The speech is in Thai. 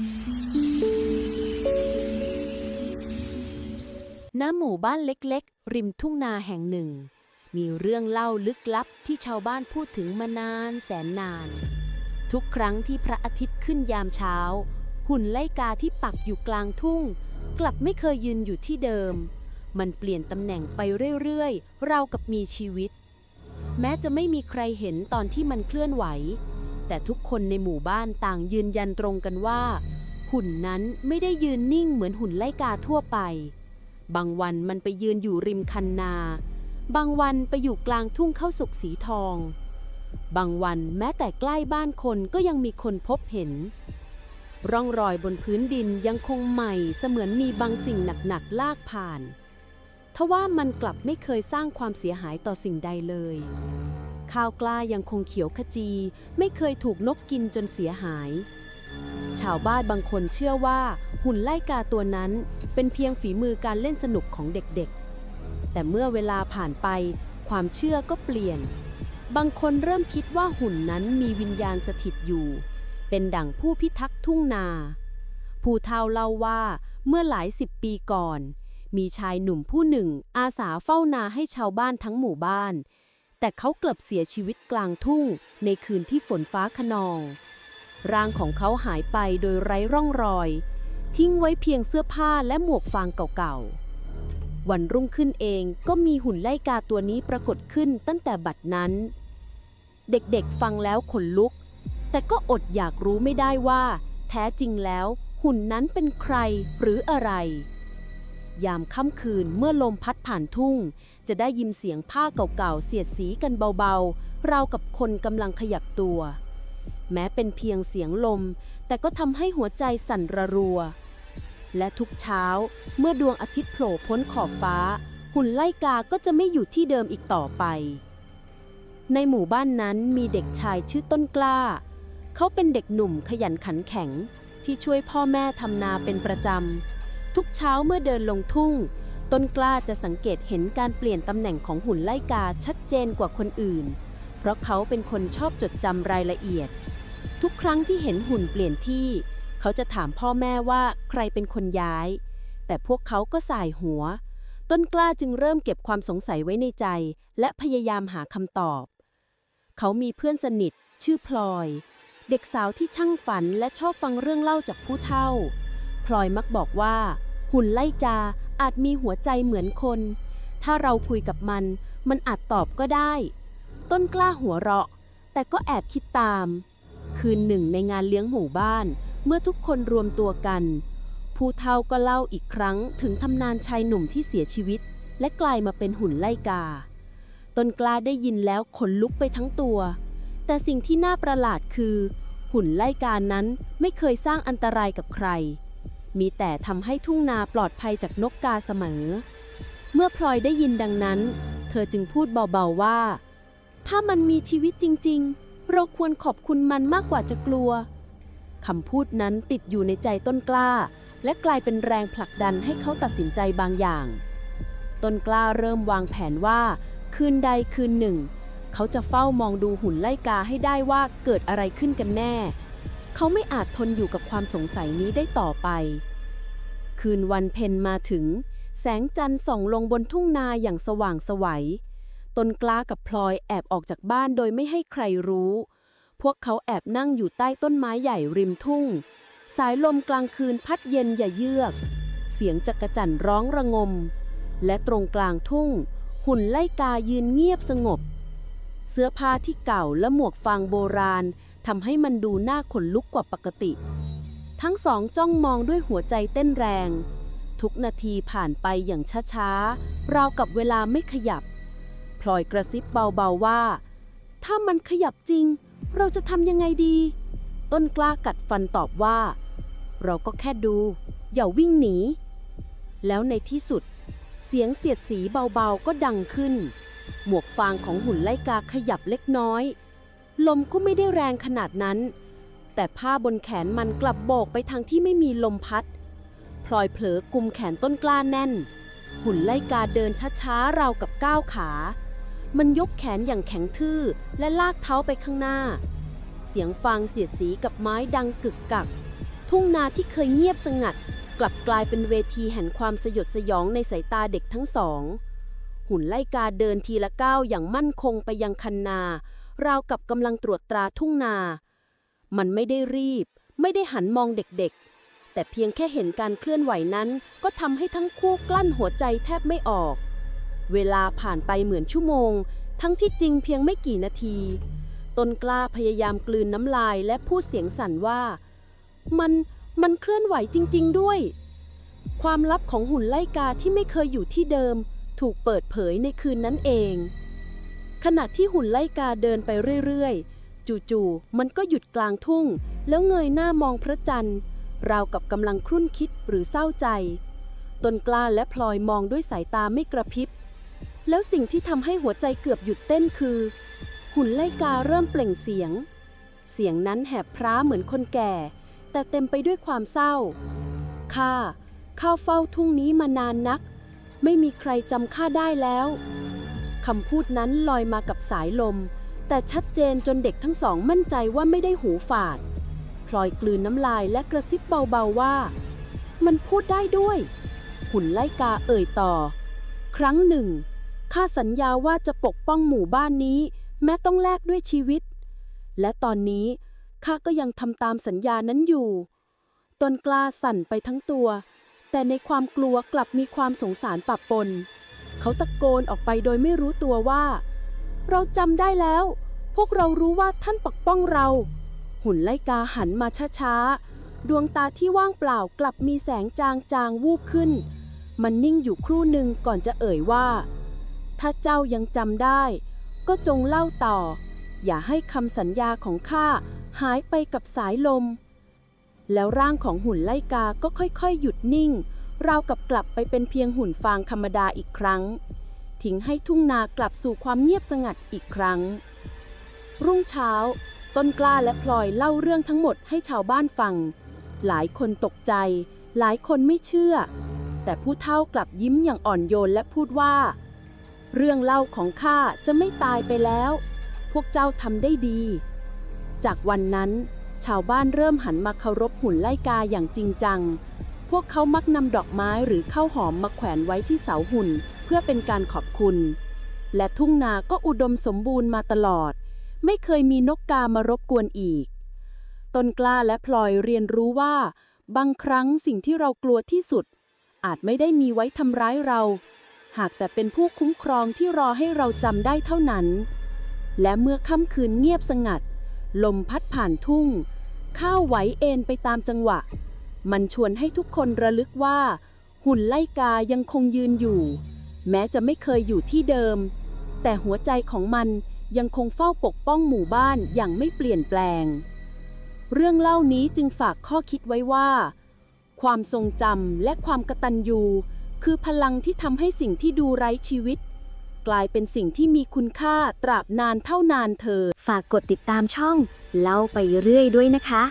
ณหมู่บ้านเล็กๆ ริมทุ่งนาแห่งหนึ่ง มีเรื่องเล่าลึกลับที่ชาวบ้านพูดถึงมานานแสนนาน ทุกครั้งที่พระอาทิตย์ขึ้นยามเช้า หุ่นไล่กาที่ปักอยู่กลางทุ่ง กลับไม่เคยยืนอยู่ที่เดิม มันเปลี่ยนตำแหน่งไปเรื่อยๆราวกับมีชีวิต แม้จะไม่มีใครเห็นตอนที่มันเคลื่อนไหว แต่ทุกคนในหมู่บ้านต่างยืนยันตรงกันว่า หุ่นนั้นไม่ได้ยืนนิ่งเหมือนหุ่นไล่กาทั่วไป บางวันมันไปยืนอยู่ริมคันนา บางวันไปอยู่กลางทุ่งข้าวสุกสีทอง บางวันแม้แต่ใกล้บ้านคนก็ยังมีคนพบเห็น ร่องรอยบนพื้นดินยังคงใหม่เสมือนมีบางสิ่งหนักๆลากผ่านทว่ามันกลับไม่เคยสร้างความเสียหายต่อสิ่งใดเลย ข้าวกล้ายังคงเขียวขจี ไม่เคยถูกนกกินจนเสียหาย ชาวบ้านบางคนเชื่อว่าหุ่นไล่กาตัวนั้น เป็นเพียงฝีมือการเล่นสนุกของเด็กๆ แต่เมื่อเวลาผ่านไป ความเชื่อก็เปลี่ยน บางคนเริ่มคิดว่าหุ่นนั้นมีวิญญาณสถิตอยู่ เป็นดั่งผู้พิทักษ์ทุ่งนา ผู้เฒ่าเล่าว่าเมื่อหลายสิบปีก่อน มีชายหนุ่มผู้หนึ่งอาสาเฝ้านาให้ชาวบ้านทั้งหมู่บ้าน แต่เขากลับเสียชีวิตกลางทุ่งในคืนที่ฝนฟ้าขนอง ร่างของเขาหายไปโดยไร้ร่องรอย ทิ้งไว้เพียงเสื้อผ้าและหมวกฟางเก่าๆ วันรุ่งขึ้นเองก็มีหุ่นไล่กาตัวนี้ปรากฏขึ้นตั้งแต่บัดนั้น เด็กๆฟังแล้วขนลุก แต่ก็อดอยากรู้ไม่ได้ว่า แท้จริงแล้ว หุ่นนั้นเป็นใครหรืออะไร ยามค่ำคืนเมื่อลมพัดผ่านทุ่ง จะได้ยินเสียงผ้าเก่าๆเสียดสีกันเบาๆ ราวกับคนกำลังขยับตัว แม้เป็นเพียงเสียงลม แต่ก็ทำให้หัวใจสั่นระรัว และทุกเช้าเมื่อดวงอาทิตย์โผล่พ้นขอบฟ้า หุ่นไล่กาก็จะไม่อยู่ที่เดิมอีกต่อไป ในหมู่บ้านนั้นมีเด็กชายชื่อต้นกล้า เขาเป็นเด็กหนุ่มขยันขันแข็งที่ช่วยพ่อแม่ทำนาเป็นประจำทุกเช้าเมื่อเดินลงทุ่ง ต้นกล้าจะสังเกตเห็นการเปลี่ยนตำแหน่งของหุ่นไล่กาชัดเจนกว่าคนอื่น เพราะเขาเป็นคนชอบจดจำรายละเอียด ทุกครั้งที่เห็นหุ่นเปลี่ยนที่ เขาจะถามพ่อแม่ว่าใครเป็นคนย้าย แต่พวกเขาก็สายหัว ต้นกล้าจึงเริ่มเก็บความสงสัยไว้ในใจ และพยายามหาคำตอบ เขามีเพื่อนสนิท ชื่อพลอย เด็กสาวที่ช่างฝันและชอบฟังเรื่องเล่าจากผู้เฒ่า พลอยมักบอกว่า หุ่นไล่จา อาจมีหัวใจเหมือนคน ถ้าเราคุยกับมัน มันอาจตอบก็ได้ ต้นกล้าหัวเราะ แต่ก็แอบคิดตาม คืนหนึ่งในงานเลี้ยงหมู่บ้าน เมื่อทุกคนรวมตัวกัน ผู้เฒ่าก็เล่าอีกครั้งถึงตำนานชายหนุ่มที่เสียชีวิต และกลายมาเป็นหุ่นไล่กา ต้นกล้าได้ยินแล้วขนลุกไปทั้งตัว แต่สิ่งที่น่าประหลาดคือ หุ่นไล่กานั้นไม่เคยสร้างอันตรายกับใคร มีแต่ทำให้ทุ่งนาปลอดภัยจากนกกาเสมอ เมื่อพลอยได้ยินดังนั้น เธอจึงพูดเบาๆว่า ถ้ามันมีชีวิตจริง ๆ เราควรขอบคุณมันมากกว่าจะกลัวคำพูดนั้นติดอยู่ในใจต้นกล้า และกลายเป็นแรงผลักดันให้เขาตัดสินใจบางอย่าง ต้นกล้าเริ่มวางแผนว่า คืนใดคืนหนึ่ง เขาจะเฝ้ามองดูหุ่นไล่กาให้ได้ว่าเกิดอะไรขึ้นกันแน่ เขาไม่อาจทนอยู่กับความสงสัยนี้ได้ต่อไป คืนวันเพ็ญมาถึง แสงจันทร์ส่องลงบนทุ่งนาอย่างสว่างไสวัยตนกล้ากับพลอยแอบออกจากบ้านโดยไม่ให้ใครรู้ พวกเขาแอบนั่งอยู่ใต้ต้นไม้ใหญ่ริมทุ่ง สายลมกลางคืนพัดเย็นอย่าเยือก เสียงจักระจั่นร้องระงม และตรงกลางทุ่ง หุ่นไล่กายืนเงียบสงบ เสื้อผ้าที่เก่าและหมวกฟางโบราณ ทำให้มันดูน่าขนลุกกว่าปกติ ทั้งสองจ้องมองด้วยหัวใจเต้นแรง ทุกนาทีผ่านไปอย่างช้าๆ ราวกับเวลาไม่ขยับ พลอยกระซิบเบาๆว่า ถ้ามันขยับจริง เราจะทำยังไงดี ต้นกล้ากัดฟันตอบว่า เราก็แค่ดู อย่าวิ่งหนี แล้วในที่สุด เสียงเสียดสีเบาๆก็ดังขึ้น หมวกฟางของหุ่นไล่กาขยับเล็กน้อย ลมก็ไม่ได้แรงขนาดนั้น แต่ผ้าบนแขนมันกลับโบกไปทางที่ไม่มีลมพัด พลอยเผลอกุมแขนต้นกล้าแน่น หุ่นไล่กาเดินช้าๆราวกับก้าวขา มันยกแขนอย่างแข็งทื่อและลากเท้าไปข้างหน้า เสียงฟางเสียดสีกับไม้ดังกึกกัก ทุ่งนาที่เคยเงียบสงัด กลับกลายเป็นเวทีแห่งความสยดสยองในสายตาเด็กทั้งสอง หุ่นไล่กาเดินทีละก้าวอย่างมั่นคงไปยังคันนา ราวกับกำลังตรวจตราทุ่งนา มันไม่ได้รีบ ไม่ได้หันมองเด็กๆ แต่เพียงแค่เห็นการเคลื่อนไหวนั้นก็ทำให้ทั้งคู่กลั้นหัวใจแทบไม่ออก เวลาผ่านไปเหมือนชั่วโมง ทั้งที่จริงเพียงไม่กี่นาที ต้นกล้าพยายามกลืนน้ำลายและพูดเสียงสั่นว่า มันมันเคลื่อนไหวจริง ๆ ด้วย ความลับของหุ่นไล่กาที่ไม่เคยอยู่ที่เดิม ถูกเปิดเผยในคืนนั้นเอง ขณะที่หุ่นไล่กาเดินไปเรื่อยๆ จู่ๆ มันก็หยุดกลางทุ่ง แล้วเงยหน้ามองพระจันทร์ ราวกับกำลังครุ่นคิดหรือเศร้าใจ ต้นกล้าและพลอยมองด้วยสายตาไม่กระพริบ แล้วสิ่งที่ทำให้หัวใจเกือบหยุดเต้นคือ หุ่นไล่กาเริ่มเปล่งเสียง เสียงนั้นแหบพร้าเหมือนคนแก่ แต่เต็มไปด้วยความเศร้า ข้า ข้าเฝ้าทุ่งนี้มานานนัก ไม่มีใครจำข้าได้แล้ว คำพูดนั้นลอยมากับสายลม แต่ชัดเจนจนเด็กทั้งสองมั่นใจว่าไม่ได้หูฝาด พลอยกลืนน้ำลายและกระซิบเบาๆว่า มันพูดได้ด้วย หุ่นไล่กาเอ่ยต่อ ครั้งหนึ่งข้าสัญญาว่าจะปกป้องหมู่บ้านนี้ แม้ต้องแลกด้วยชีวิต และตอนนี้ข้าก็ยังทำตามสัญญานั้นอยู่ตนกล้าสั่นไปทั้งตัว แต่ในความกลัวกลับมีความสงสารปะปน เขาตะโกนออกไปโดยไม่รู้ตัวว่า เราจำได้แล้ว พวกเรารู้ว่าท่านปกป้องเรา หุ่นไลกาหันมาช้าๆ ดวงตาที่ว่างเปล่ากลับมีแสงจางๆ วูบขึ้น มันนิ่งอยู่ครู่หนึ่งก่อนจะเอ่ยว่า ถ้าเจ้ายังจำได้ ก็จงเล่าต่อ อย่าให้คำสัญญาของข้าหายไปกับสายลม แล้วร่างของหุ่นไลกาก็ค่อยๆ หยุดนิ่ง ราวกับกลับไปเป็นเพียงหุ่นฟางธรรมดาอีกครั้ง ทิ้งให้ทุ่งนากลับสู่ความเงียบสงัดอีกครั้ง รุ่งเช้า ต้นกล้าและพลอยเล่าเรื่องทั้งหมดให้ชาวบ้านฟัง หลายคนตกใจ หลายคนไม่เชื่อ แต่ผู้เฒ่ากลับยิ้มอย่างอ่อนโยนและพูดว่า เรื่องเล่าของข้าจะไม่ตายไปแล้ว พวกเจ้าทำได้ดี จากวันนั้น ชาวบ้านเริ่มหันมาเคารพหุ่นไล่กาอย่างจริงจัง พวกเขามักนำดอกไม้หรือข้าวหอมมาแขวนไว้ที่เสาหุ่น เพื่อเป็นการขอบคุณ และทุ่งนาก็อุดมสมบูรณ์มาตลอด ไม่เคยมีนกกามารบกวนอีก ต้นกล้าและพลอยเรียนรู้ว่า บางครั้งสิ่งที่เรากลัวที่สุด อาจไม่ได้มีไว้ทำร้ายเรา หากแต่เป็นผู้คุ้มครองที่รอให้เราจำได้เท่านั้น และเมื่อค่ำคืนเงียบสงัด ลมพัดผ่านทุ่ง ข้าวไหวเอ็นไปตามจังหวะ มันชวนให้ทุกคนระลึกว่า หุ่นไล่กายังคงยืนอยู่ แม้จะไม่เคยอยู่ที่เดิม แต่หัวใจของมันยังคงเฝ้าปกป้องหมู่บ้านอย่างไม่เปลี่ยนแปลง เรื่องเล่านี้จึงฝากข้อคิดไว้ว่า ความทรงจำและความกตัญญูคือพลังที่ทำให้สิ่งที่ดูไร้ชีวิต กลายเป็นสิ่งที่มีคุณค่าตราบนานเท่านานเธอ ฝากกดติดตามช่อง เล่าไปเรื่อยด้วยนะคะ